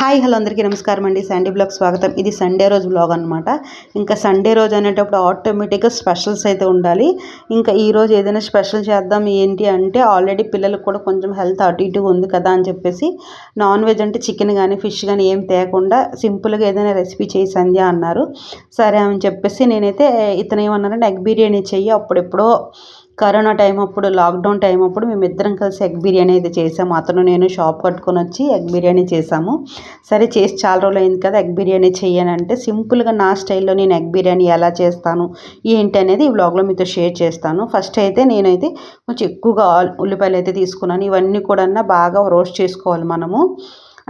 Hi hello అందరికీ నమస్కారం అండి. సండే బ్లాగ్ స్వాగతం. ఇది సండే రోజు బ్లాగ్ అనమాట ఇంకా సండే రోజు అనేటప్పుడు ఆటోమేటిక్గా స్పెషల్స్ అయితే ఉండాలి. ఇంకా ఈ రోజు ఏదైనా స్పెషల్ చేద్దాం ఏంటి అంటే ఆల్రెడీ పిల్లలకు కూడా కొంచెం హెల్త్ అటు ఇటుగా ఉంది కదా అని చెప్పేసి నాన్ వెజ్ అంటే చికెన్ కానీ ఫిష్ కానీ ఏం తేకుండా సింపుల్గా ఏదైనా రెసిపీ చేయి సంధ్య అన్నారు. సరే అని చెప్పేసి నేనైతే ఇతను ఏమన్నారంటే ఎగ్ బిర్యానీ చెయ్యి. అప్పుడెప్పుడో కరోనా టైం అప్పుడు లాక్డౌన్ టైం అప్పుడు మేము ఇద్దరం కలిసి ఎగ్ బిర్యానీ అయితే చేసాము. అతను నేను షాప్ కట్టుకొని వచ్చి ఎగ్ బిర్యానీ చేసాము. సరే చేసి చాలా రోజులు అయింది కదా ఎగ్ బిర్యానీ చేయనంటే సింపుల్గా నా స్టైల్లో నేను ఎగ్ బిర్యానీ ఎలా చేస్తాను ఏంటి అనేది ఈ వ్లాగ్లో మీతో షేర్ చేస్తాను. ఫస్ట్ అయితే నేనైతే కొంచెం ఎక్కువగా ఉల్లిపాయలు అయితే తీసుకున్నాను. ఇవన్నీ కూడా బాగా రోస్ట్ చేసుకోవాలి మనము.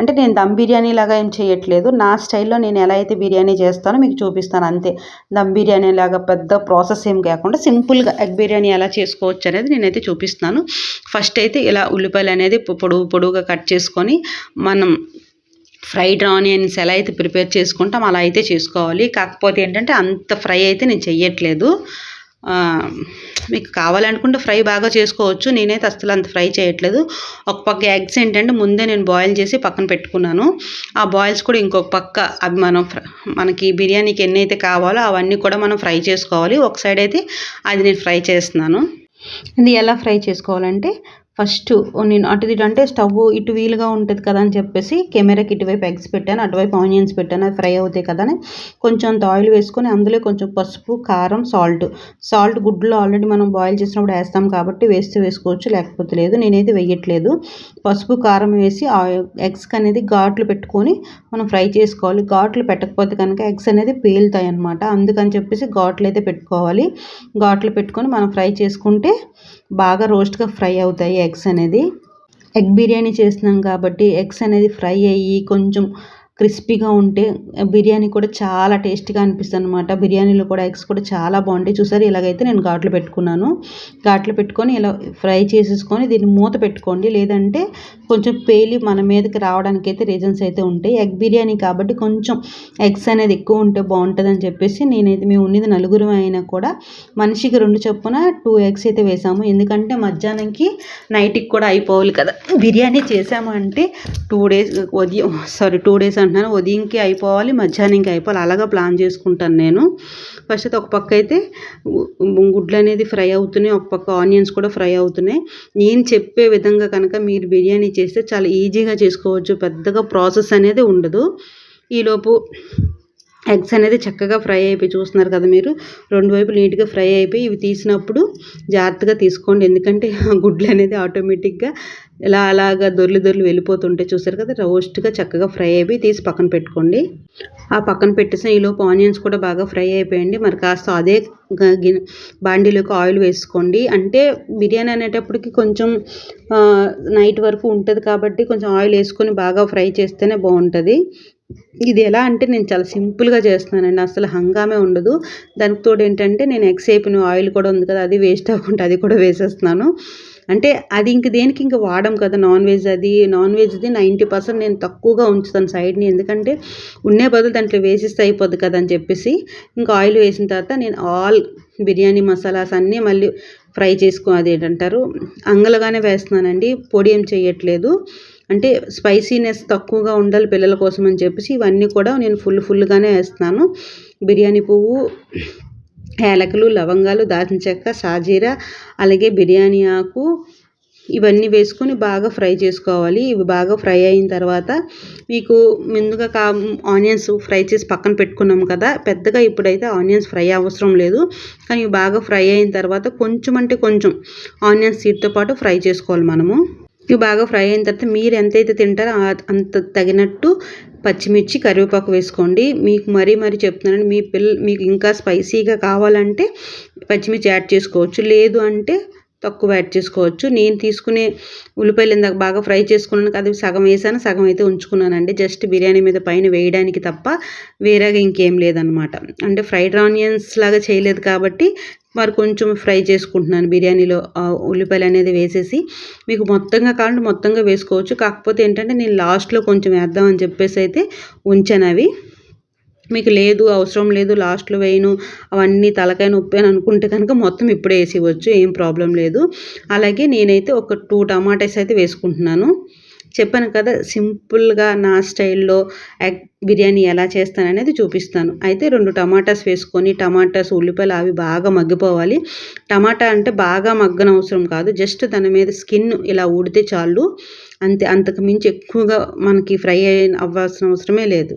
అంటే నేను దమ్ బిర్యానీ లాగా ఏం చేయట్లేదు. నా స్టైల్లో నేను ఎలా అయితే బిర్యానీ చేస్తానో మీకు చూపిస్తాను అంతే. దమ్ బిర్యానీ లాగా పెద్ద ప్రాసెస్ ఏం కాకుండా సింపుల్గా ఎగ్ బిర్యానీ ఎలా చేసుకోవచ్చు అనేది నేనైతే చూపిస్తాను ఫస్ట్ అయితే ఇలా ఉల్లిపాయలు అనేది పొడుగు పొడుగుగా కట్ చేసుకొని మనం ఫ్రైడ్ ఆనియన్స్ ఎలా అయితే ప్రిపేర్ చేసుకుంటాం అలా అయితే చేసుకోవాలి. కాకపోతే ఏంటంటే అంత ఫ్రై అయితే నేను చెయ్యట్లేదు. మీకు కావాలనుకుంటే ఫ్రై బాగా చేసుకోవచ్చు. నేనైతే అసలు అంత ఫ్రై చేయట్లేదు. ఒక పక్క ఎగ్స్ ఏంటంటే ముందే నేను బాయిల్ చేసి పక్కన పెట్టుకున్నాను. ఆ బాయిల్స్ కూడా ఇంకొక పక్క అవి మనం మనకి బిర్యానీకి ఎన్ని అయితే కావాలో అవన్నీ కూడా మనం ఫ్రై చేసుకోవాలి. ఒక సైడ్ అయితే అది నేను ఫ్రై చేస్తున్నాను. ఇది ఎలా ఫ్రై చేసుకోవాలంటే ఫస్ట్ నేను అటు ఇటు అంటే స్టవ్ ఇటు వీలుగా ఉంటుంది కదా అని చెప్పేసి కెమెరాకి ఇటువైపు ఎగ్స్ పెట్టాను అటువైపు ఆనియన్స్ పెట్టాను అవి ఫ్రై అవుతాయి కదా అని. కొంచెం అంత ఆయిల్ వేసుకొని అందులో కొంచెం పసుపు కారం సాల్ట్. సాల్ట్ గుడ్లో ఆల్రెడీ మనం బాయిల్ చేసినప్పుడు వేస్తాం కాబట్టి వేస్తే వేసుకోవచ్చు లేకపోతే లేదు. నేనైతే వేయట్లేదు. పసుపు కారం వేసి ఎగ్స్కి అనేది ఘాట్లు పెట్టుకొని మనం ఫ్రై చేసుకోవాలి. ఘాట్లు పెట్టకపోతే కనుక ఎగ్స్ అనేది పేలుతాయి అనమాట అందుకని చెప్పేసి ఘాట్లు అయితే పెట్టుకోవాలి. ఘాట్లు పెట్టుకొని మనం ఫ్రై చేసుకుంటే బాగా రోస్ట్గా ఫ్రై అవుతాయి ఎగ్స్ అనేది. ఎగ్ బిర్యానీ చేస్తున్నాం కాబట్టి ఎగ్స్ అనేది ఫ్రై అయ్యి కొంచెం క్రిస్పీగా ఉంటే బిర్యానీ కూడా చాలా టేస్టీగా అనిపిస్తుంది అనమాట బిర్యానీలో కూడా ఎగ్స్ కూడా చాలా బాగుంటాయి. చూసారు? ఇలాగైతే నేను ఘాట్లు పెట్టుకున్నాను. ఘాట్లు పెట్టుకొని ఇలా ఫ్రై చేసేసుకొని దీన్ని మూత పెట్టుకోండి. లేదంటే కొంచెం పేలి మన మీదకి రావడానికి అయితే రీజన్స్ అయితే ఉంటాయి. ఎగ్ బిర్యానీ కాబట్టి కొంచెం ఎగ్స్ అనేది ఎక్కువ ఉంటే బాగుంటుంది అని చెప్పేసి నేనైతే మేము ఉన్నది నలుగురు అయినా కూడా మనిషికి రెండు చొప్పున టూ ఎగ్స్ అయితే వేసాము. ఎందుకంటే మధ్యాహ్నంకి నైట్కి కూడా అయిపోవాలి కదా. బిర్యానీ చేసాము అంటే టూ డేస్ ఉదయం సారీ టూ డేస్ అంటున్నాను ఉదయంకి అయిపోవాలి మధ్యాహ్నంకి అయిపోవాలి. అలాగా ప్లాన్ చేసుకుంటాను నేను. ఫస్ట్ అయితే ఒక పక్క అయితే గుడ్లు అనేది ఫ్రై అవుతున్నాయి ఒక పక్క ఆనియన్స్ కూడా ఫ్రై అవుతున్నాయి. నేను చెప్పే విధంగా కనుక మీరు బిర్యానీ చేస్తే చాలా ఈజీగా చేసుకోవచ్చు పెద్దగా ప్రాసెస్ అనేది ఉండదు. ఈలోపు ఎగ్స్ అనేది చక్కగా ఫ్రై అయిపోయి చూస్తున్నారు కదా మీరు? రెండు వైపు నీట్గా ఫ్రై అయిపోయి ఇవి తీసినప్పుడు జాగ్రత్తగా తీసుకోండి. ఎందుకంటే గుడ్లు అనేది ఆటోమేటిక్గా ఇలా అలాగా దొర్లు దొర్లు వెళ్ళిపోతుంటే చూసారు కదా? రోస్ట్గా చక్కగా ఫ్రై అయిపోయి తీసి పక్కన పెట్టుకోండి. ఆ పక్కన పెట్టేసిన ఈలోపు ఆనియన్స్ కూడా బాగా ఫ్రై అయిపోయండి. మరి కాస్త అదే బాండీలోకి ఆయిల్ వేసుకోండి. అంటే బిర్యానీ అనేటప్పటికి కొంచెం నైట్ వరకు ఉంటుంది కాబట్టి కొంచెం ఆయిల్ వేసుకొని బాగా ఫ్రై చేస్తేనే బాగుంటుంది. ఇది ఎలా అంటే నేను చాలా సింపుల్గా చేస్తున్నానండి. అసలు హంగామే ఉండదు. దానికి తోడు ఏంటంటే నేను ఎగ్స్ అయిపోయిన ఆయిల్ కూడా ఉంది కదా అది వేస్ట్ అవ్వకుండా అది కూడా వేసేస్తున్నాను. అంటే అది ఇంక దేనికి ఇంక వాడం కదా నాన్ వెజ్ అది నాన్ వెజ్ది నైంటీ పర్సెంట్ నేను తక్కువగా ఉంచుతాను సైడ్ని. ఎందుకంటే ఉండే బదులు దాంట్లో వేసిస్తే అయిపోద్ది కదా అని చెప్పేసి ఇంకా ఆయిల్ వేసిన తర్వాత నేను ఆల్ బిర్యానీ మసాలాస్ అన్నీ మళ్ళీ ఫ్రై చేసుకో అది ఏంటంటారు అంగలుగానే వేస్తున్నానండి పొడి ఏం చేయట్లేదు అంటే స్పైసీనెస్ తక్కువగా ఉండాలి పిల్లల కోసం అని చెప్పేసి ఇవన్నీ కూడా నేను ఫుల్ ఫుల్గానే వేస్తున్నాను. బిర్యానీ పువ్వు ఏలకులు లవంగాలు దాల్చిన చెక్క సాజీరా అలాగే బిర్యానీ ఆకు ఇవన్నీ వేసుకొని బాగా ఫ్రై చేసుకోవాలి. ఇవి బాగా ఫ్రై అయిన తర్వాత మీకు ముందుగా కా ఆనియన్స్ ఫ్రై చేసి పక్కన పెట్టుకున్నాం కదా పెద్దగా ఇప్పుడైతే ఆనియన్స్ ఫ్రై అవసరం లేదు. కానీ ఇవి బాగా ఫ్రై అయిన తర్వాత కొంచెం అంటే కొంచెం ఆనియన్స్ సీడ్తో పాటు ఫ్రై చేసుకోవాలి మనము. ఇవి బాగా ఫ్రై అయిన తర్వాత మీరు ఎంతైతే తింటారో అంత తగినట్టు పచ్చిమిర్చి కరివేపాకు వేసుకోండి. మీకు మరీ మరీ చెప్తున్నాను మీ పిల్ల మీకు ఇంకా స్పైసీగా కావాలంటే పచ్చిమిర్చి యాడ్ చేసుకోవచ్చు. లేదు అంటే తక్కువ యాడ్ చేసుకోవచ్చు. నేను తీసుకునే ఉల్లిపాయలు ఇందాక బాగా ఫ్రై చేసుకున్నాను అది సగం వేసాను సగం అయితే ఉంచుకున్నానండి. జస్ట్ బిర్యానీ మీద పైన వేయడానికి తప్ప వేరేగా ఇంకేం లేదనమాట అంటే ఫ్రైడ్ ఆనియన్స్ లాగా చేయలేదు కాబట్టి మరి కొంచెం ఫ్రై చేసుకుంటున్నాను బిర్యానీలో. ఉల్లిపాయలు అనేది వేసేసి మీకు మొత్తంగా కావాలంటే మొత్తంగా వేసుకోవచ్చు. కాకపోతే ఏంటంటే నేను లాస్ట్లో కొంచెం వేద్దామని చెప్పేసి అయితే ఉంచాను అవి. మీకు లేదు అవసరం లేదు లాస్ట్లో వేయను అవన్నీ తలకాయ నొప్పి అని అనుకుంటే కనుక మొత్తం ఇప్పుడే వేసివచ్చు ఏం ప్రాబ్లం లేదు. అలాగే నేనైతే ఒక టూ టమాటాస్ అయితే వేసుకుంటున్నాను. చెప్పాను కదా సింపుల్గా నా స్టైల్లో ఎగ్ బిర్యానీ ఎలా చేస్తాను అనేది చూపిస్తాను. అయితే రెండు టమాటాస్ వేసుకొని టమాటాస్ ఉల్లిపాయలు అవి బాగా మగ్గిపోవాలి. టమాటా అంటే బాగా మగ్గన అవసరం కాదు జస్ట్ దాని మీద స్కిన్ ఇలా ఊడితే చాలు. అంతే అంతకు మించి ఎక్కువగా మనకి ఫ్రై అవ్వాల్సిన అవసరమే లేదు.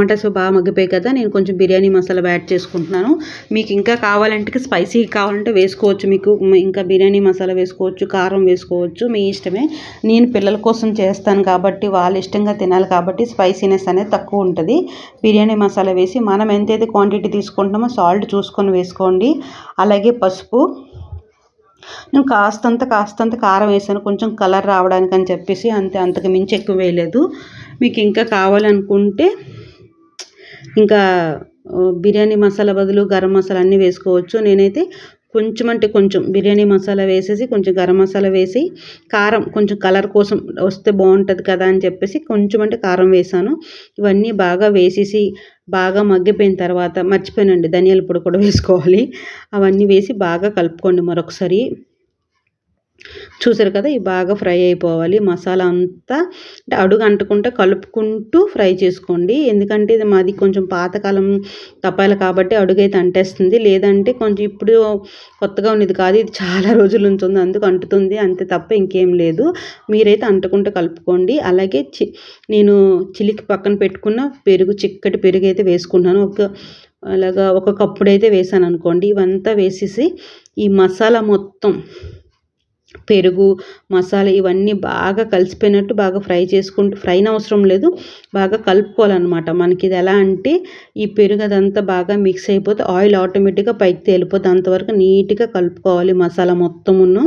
టమాటాస్ బాగా మగ్గిపోయాయి కదా నేను కొంచెం బిర్యానీ మసాలా యాడ్ చేసుకుంటున్నాను. మీకు ఇంకా కావాలంటే స్పైసీ కావాలంటే వేసుకోవచ్చు మీకు ఇంకా బిర్యానీ మసాలా వేసుకోవచ్చు కారం వేసుకోవచ్చు మీ ఇష్టమే. నేను పిల్లల కోసం చేస్తాను కాబట్టి వాళ్ళు ఇష్టంగా తినాలి కాబట్టి స్పైసీనెస్ అనేది తక్కువ ఉంటుంది. బిర్యానీ మసాలా వేసి మనం ఎంతైతే క్వాంటిటీ తీసుకుంటామో సాల్ట్ చూసుకొని వేసుకోండి. అలాగే పసుపు. నేను కాస్తంత కాస్తంత కారం వేసాను. కొంచెం కలర్ రావడానికి అని చెప్పేసి అంతే అంతకు మించి ఎక్కువ వేయలేదు. మీకు ఇంకా కావాలనుకుంటే ఇంకా బిర్యానీ మసాలా బదులు గరం మసాలా అన్నీ వేసుకోవచ్చు. నేనైతే కొంచెం అంటే కొంచెం బిర్యానీ మసాలా వేసేసి కొంచెం గరం మసాలా వేసి కారం కొంచెం కలర్ కోసం వస్తే బాగుంటుంది కదా అని చెప్పేసి కొంచెం అంటే కారం వేసాను. ఇవన్నీ బాగా వేసేసి బాగా మగ్గిపోయిన తర్వాత మర్చిపోయానండి ధనియాల పొడి కూడా వేసుకోవాలి. అవన్నీ వేసి బాగా కలుపుకోండి మరొకసారి. చూసారు కదా ఇవి బాగా ఫ్రై అయిపోవాలి. మసాలా అంతా అంటే అడుగు అంటుకుంటే కలుపుకుంటూ ఫ్రై చేసుకోండి. ఎందుకంటే ఇది మాది కొంచెం పాతకాలం తప్పాలి కాబట్టి అడుగైతే అంటేస్తుంది. లేదంటే కొంచెం ఇప్పుడు కొత్తగా ఉన్నది కాదు ఇది చాలా రోజుల నుంచి ఉంది అందుకు అంటుతుంది. అంతే తప్ప ఇంకేం లేదు. మీరైతే అంటుకుంటూ కలుపుకోండి. అలాగే చి నేను చిలికి పక్కన పెట్టుకున్న పెరుగు చిక్కటి పెరుగు అయితే వేసుకున్నాను ఒక అలాగా ఒక కప్పుడైతే వేసాను అనుకోండి. ఇవంతా వేసేసి ఈ మసాలా మొత్తం పెరుగు మసాలా ఇవన్నీ బాగా కలిసిపోయినట్టు బాగా ఫ్రై చేసుకుంటూ ఫ్రైన అవసరం లేదు. బాగా కలుపుకోవాలన్నమాట. మనకి ఇది ఎలా అంటే ఈ పెరుగు అదంతా బాగా మిక్స్ అయిపోతే ఆయిల్ ఆటోమేటిక్గా పైకి తేలిపోతే అంతవరకు నీట్గా కలుపుకోవాలి మసాలా మొత్తమును.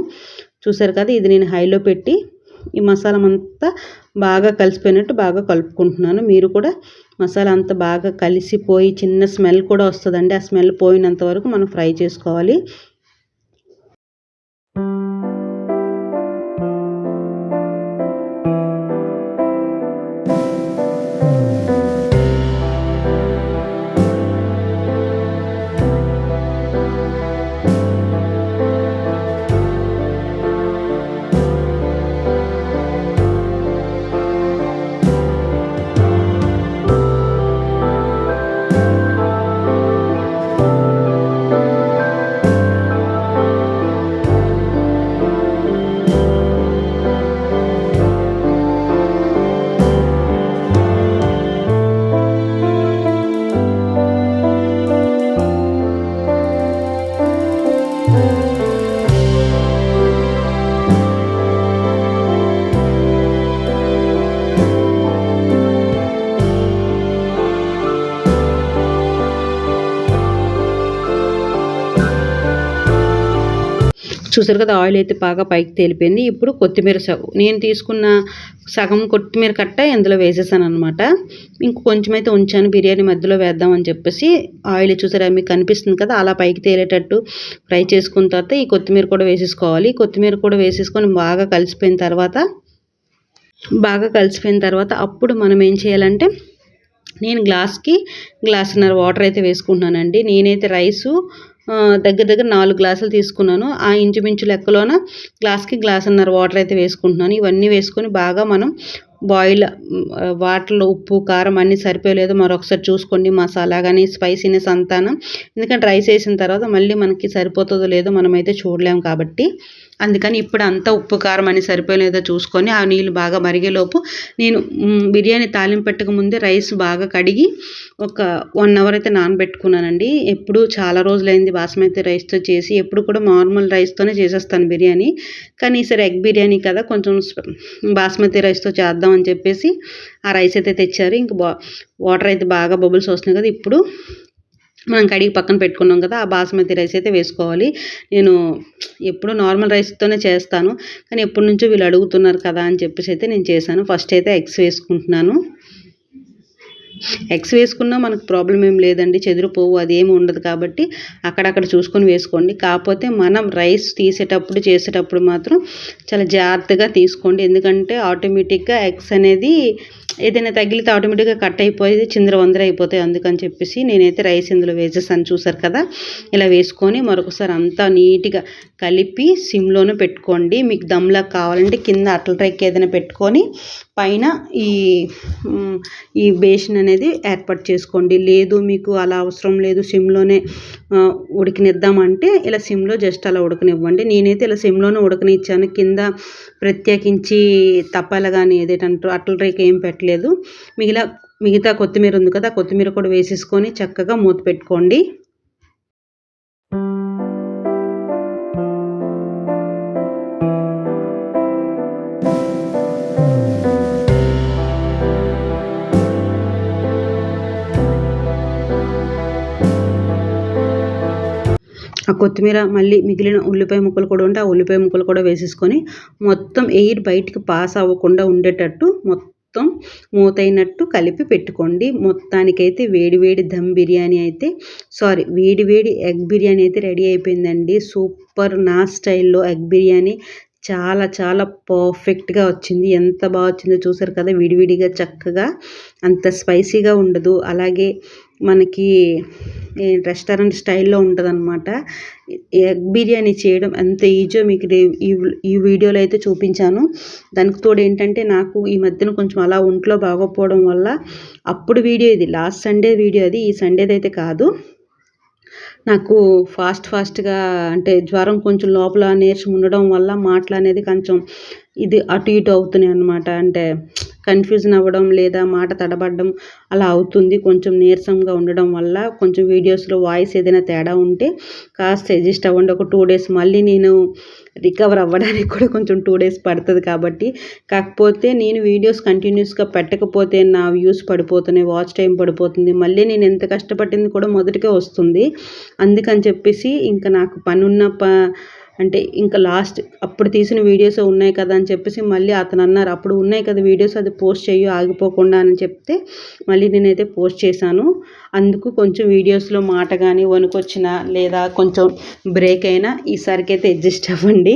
చూసారు కదా ఇది నేను హైలో పెట్టి ఈ మసాలా అంతా బాగా కలిసిపోయినట్టు బాగా కలుపుకుంటున్నాను. మీరు కూడా మసాలా అంతా బాగా కలిసిపోయి చిన్న స్మెల్ కూడా వస్తుందండి. ఆ స్మెల్ పోయినంత వరకు మనం ఫ్రై చేసుకోవాలి. చూసారు కదా ఆయిల్ అయితే బాగా పైకి తేలిపోయింది. ఇప్పుడు కొత్తిమీర సగం నేను తీసుకున్న సగం కొత్తిమీర కట్ట ఇందులో వేసేసాను అనమాట ఇంక కొంచెం అయితే ఉంచాను బిర్యానీ మధ్యలో వేద్దామని చెప్పేసి. ఆయిల్ చూసారా మీకు కనిపిస్తుంది కదా అలా పైకి తేలేటట్టు ఫ్రై చేసుకున్న తర్వాత ఈ కొత్తిమీర కూడా వేసేసుకోవాలి. కొత్తిమీర కూడా వేసేసుకొని బాగా కలిసిపోయిన తర్వాత బాగా కలిసిపోయిన తర్వాత అప్పుడు మనం ఏం చేయాలంటే నేను గ్లాస్కి గ్లాసున్నర వాటర్ అయితే వేసుకుంటున్నానండి. నేనైతే రైసు దగ్గర దగ్గర నాలుగు గ్లాసులు తీసుకున్నాను. ఆ ఇంచుమించు లెక్కలోన గ్లాస్కి గ్లాసున్నర వాటర్ అయితే వేసుకుంటున్నాను. ఇవన్నీ వేసుకొని బాగా మనం బాయిల్ వాటర్లో ఉప్పు కారం అన్నీ సరిపోయలేదు. మరొకసారి చూసుకోండి మసాలా కానీ స్పైసీనెస్ అంతాను. ఎందుకంటే రైస్ వేసిన తర్వాత మళ్ళీ మనకి సరిపోతుందో లేదో మనమైతే చూడలేము కాబట్టి అందుకని ఇప్పుడు అంతా ఉప్పు కారం అని సరిపోలేదో చూసుకొని ఆ నీళ్ళు బాగా మరిగేలోపు నేను బిర్యానీ తాలింపెట్టక ముందే రైస్ బాగా కడిగి ఒక వన్ అవర్ అయితే నానబెట్టుకున్నానండి. ఎప్పుడు చాలా రోజులైంది బాస్మతి రైస్తో చేసి ఎప్పుడు కూడా నార్మల్ రైస్తోనే చేసేస్తాను బిర్యానీ. కానీ ఈసారి ఎగ్ బిర్యానీ కదా కొంచెం బాస్మతి రైస్తో చేద్దామని చెప్పేసి ఆ రైస్ అయితే తెచ్చారు. ఇంక వాటర్ అయితే బాగా బబుల్స్ వస్తున్నాయి కదా ఇప్పుడు మనం కడిగి పక్కన పెట్టుకున్నాం కదా ఆ బాస్మతి రైస్ అయితే వేసుకోవాలి. నేను ఎప్పుడు నార్మల్ రైస్తోనే చేస్తాను. కానీ ఎప్పటి నుంచో వీళ్ళు అడుగుతున్నారు కదా అని చెప్పేసి అయితే నేను చేశాను. ఫస్ట్ అయితే ఎగ్స్ వేసుకుంటున్నాను. ఎగ్స్ వేసుకున్నా మనకు ప్రాబ్లం ఏం లేదండి చెదిరిపోవు అది ఏమి ఉండదు కాబట్టి అక్కడక్కడ చూసుకొని వేసుకోండి. కాకపోతే మనం రైస్ తీసేటప్పుడు చేసేటప్పుడు మాత్రం చాలా జాగ్రత్తగా తీసుకోండి. ఎందుకంటే ఆటోమేటిక్గా ఎగ్స్ అనేది ఏదైనా తగిలితే ఆటోమేటిక్గా కట్ అయిపోయి చిందర వందర అయిపోతాయి. అందుకని చెప్పేసి నేనైతే రైస్ ఇందులో వేసేసాను చూసారు కదా ఇలా వేసుకొని మరొకసారి అంతా నీట్గా కలిపి సిమ్లోనే పెట్టుకోండి. మీకు దమ్లా కావాలంటే కింద అట్ల ట్రైక్ ఏదైనా పెట్టుకొని పైన ఈ ఈ బేషన్ అనేది ఏర్పాటు చేసుకోండి. లేదు మీకు అలా అవసరం లేదు సిమ్లోనే ఉడికినిద్దామంటే ఇలా సిమ్లో జస్ట్ అలా ఉడకనివ్వండి. నేనైతే ఇలా సిమ్లోనే ఉడకనిచ్చాను. కింద ప్రత్యేకించి తప్పాల కానీ ఏదేటంటారు అట్ల రేక్ ఏం పెట్టలేదు. మిగిలిన మిగతా కొత్తిమీర ఉంది కదా కొత్తిమీర కూడా వేసేసుకొని చక్కగా మూత పెట్టుకోండి. ఆ కొత్తిమీర మళ్ళీ మిగిలిన ఉల్లిపాయ ముక్కలు కూడా ఉంటే ఆ ఉల్లిపాయ ముక్కలు కూడా వేసేసుకొని మొత్తం ఎయిర్ బయటికి పాస్ అవ్వకుండా ఉండేటట్టు మొత్తం మూతైనట్టు కలిపి పెట్టుకోండి. మొత్తానికైతే వేడివేడి దమ్ బిర్యానీ అయితే సారీ వేడివేడి ఎగ్ బిర్యానీ అయితే రెడీ అయిపోయిందండి. సూపర్ నా స్టైల్లో ఎగ్ బిర్యానీ చాలా చాలా పర్ఫెక్ట్గా వచ్చింది. ఎంత బాగా వచ్చిందో చూసారు కదా విడివిడిగా చక్కగా అంత స్పైసీగా ఉండదు. అలాగే మనకి రెస్టారెంట్ స్టైల్లో ఉంటుంది అనమాట ఎగ్ బిర్యానీ చేయడం ఎంత ఈజీయో మీకు ఈ ఈ వీడియోలో అయితే చూపించాను. దానికి తోడు ఏంటంటే నాకు ఈ మధ్యన కొంచెం అలా ఒంట్లో బాగోపోవడం వల్ల అప్పుడు వీడియో ఇది లాస్ట్ సండే వీడియో అది ఈ సండేది అయితే కాదు. నాకు ఫాస్ట్ ఫాస్ట్గా అంటే జ్వరం కొంచెం లోపల నీరసం ఉండడం వల్ల మాటలు అనేది కొంచెం ఇది అటు ఇటు అవుతున్నాయి అనమాట అంటే కన్ఫ్యూజన్ అవ్వడం లేదా మాట తడబడడం అలా అవుతుంది. కొంచెం నీరసంగా ఉండడం వల్ల కొంచెం వీడియోస్లో వాయిస్ ఏదైనా తేడా ఉంటే కాస్త అడ్జస్ట్ అవ్వండి. ఒక టూ డేస్ మళ్ళీ నేను రికవర్ అవ్వడానికి కూడా కొంచెం టూ డేస్ పడుతుంది కాబట్టి. కాకపోతే నేను వీడియోస్ కంటిన్యూస్గా పెట్టకపోతే నా వ్యూస్ పడిపోతున్నాయి వాచ్ టైం పడిపోతుంది. మళ్ళీ నేను ఎంత కష్టపడింది కూడా మొదటికే వస్తుంది. అందుకని చెప్పేసి ఇంకా నాకు పనున్న ప అంటే ఇంకా లాస్ట్ అప్పుడు తీసిన వీడియోస్ ఉన్నాయి కదా అని చెప్పేసి మళ్ళీ అతను అన్నారు అప్పుడు ఉన్నాయి కదా వీడియోస్ అది పోస్ట్ చేయు ఆగిపోకుండా అని చెప్తే మళ్ళీ నేనైతే పోస్ట్ చేశాను. అందుకు కొంచెం వీడియోస్లో మాట కానీ వణుకొచ్చినా లేదా కొంచెం బ్రేక్ అయినా ఈసారికి అయితే అడ్జస్ట్ అవ్వండి.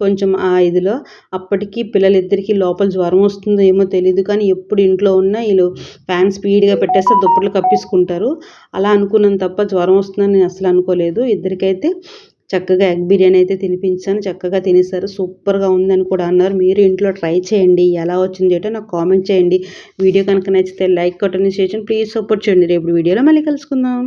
కొంచెం ఆ ఇదిలో అప్పటికి పిల్లలిద్దరికీ లోపల జ్వరం వస్తుందో ఏమో తెలియదు కానీ ఎప్పుడు ఇంట్లో ఉన్న వీళ్ళు ఫ్యాన్ స్పీడ్గా పెట్టేస్తే దుప్పట్లు కప్పించుకుంటారు అలా అనుకున్నాను తప్ప జ్వరం వస్తుందని నేను అసలు అనుకోలేదు. ఇద్దరికైతే చక్కగా ఎగ్ బిర్యానీ అయితే తినిపించాను. చక్కగా తినేసారు. సూపర్గా ఉందని కూడా అన్నారు. మీరు ఇంట్లో ట్రై చేయండి. ఎలా వచ్చింది ఏంటో నాకు కామెంట్ చేయండి. వీడియో కనుక నచ్చితే లైక్ కొట్టని చేయండి. ప్లీజ్ సపోర్ట్ చేయండి. రేపు వీడియోలో మళ్ళీ కలుసుకుందాం.